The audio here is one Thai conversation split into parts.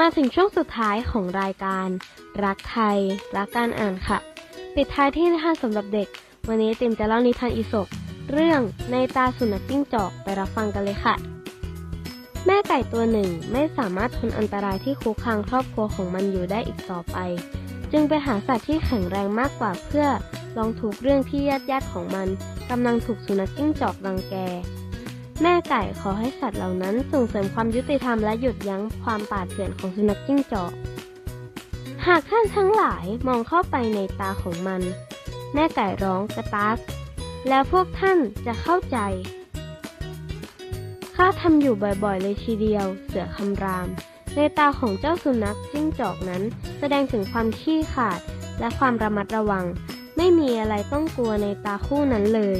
มาถึงช่วงสุดท้ายของรายการ รักไทย รักการอ่านค่ะ ปิดท้ายที่นิทานสำหรับเด็ก วันนี้ติมจะเล่านิทานอีสปเรื่องในตาสุนัขจิ้งจอกไปรับฟังกันเลยค่ะ แม่ไก่ตัวหนึ่งไม่สามารถทนอันตรายที่คุกคามครอบครัวของมันอยู่ได้อีกต่อไป จึงไปหาสัตว์ที่แข็งแรงมากกว่าเพื่อลองถูกเรื่องที่ญาติญาติๆของมันกำลังถูกสุนัขจิ้งจอกรังแก แม่ไก่ขอให้สัตว์เหล่านั้นส่งเสริมความยุติธรรมและหยุดยั้งความป่าเถื่อนของสุนัขจิ้งจอก หากท่านทั้งหลายมองเข้าไปในตาของมัน แม่ไก่ร้องกระตากแล้วพวกท่านจะเข้าใจ ข้าทำอยู่บ่อยๆ เลยทีเดียว เสือคำราม ในตาของเจ้าสุนัขจิ้งจอกนั้น แสดงถึงความขี้ขลาดและความระมัดระวัง ไม่มีอะไรต้องกลัวในตาคู่นั้นเลย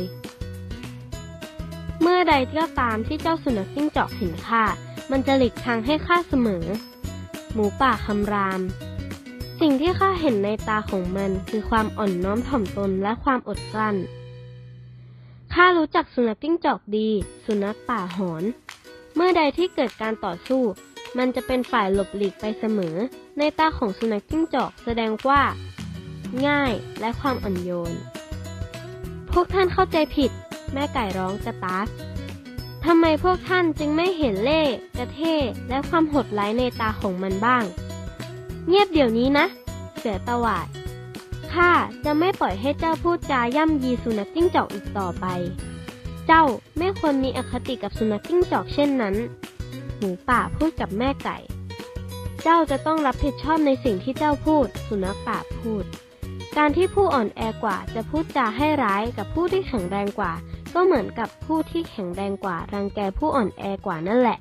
เมื่อใดก็ตามที่เจ้าสุนัขจิ้งจอกเห็นข้ามันจะหลีกทางให้ข้าเสมอ หมูป่าคำราม สิ่งที่ข้าเห็นในตาของมันคือความอ่อนน้อมถ่อมตนและความอดกลั้นข้ารู้จักสุนัขจิ้งจอกดี สุนัขป่าหอน เมื่อใดที่เกิดการต่อสู้ มันจะเป็นฝ่ายหลบหลีกไปเสมอ ในตาของสุนัขจิ้งจอกแสดงว่า ง่ายและความอ่อนโยน พวกท่านเข้าใจผิด แม่ไก่ร้องกระตากทำไมพวกท่านจึงไม่เห็นเล่กระเท่และความหดร้ายในตาของมันบ้าง เงียบเดี๋ยวนี้นะ เสือตวาดข้าจะไม่ปล่อยให้เจ้าพูดจาย่ำยีสุนัขจิ้งจอกอีกต่อไป เจ้าไม่ควรมีอคติกับสุนัขจิ้งจอกเช่นนั้น หมูป่าพูดกับแม่ไก่ เจ้าจะต้องรับผิดชอบในสิ่งที่เจ้าพูด สุนัขป่าพูด การที่ผู้อ่อนแอกว่าจะพูดจาให้ร้ายกับผู้ที่แข็งแรงกว่า ก็เหมือนกับผู้ที่แข็งแรงกว่ารังแกผู้อ่อนแอกว่านั่นแหละ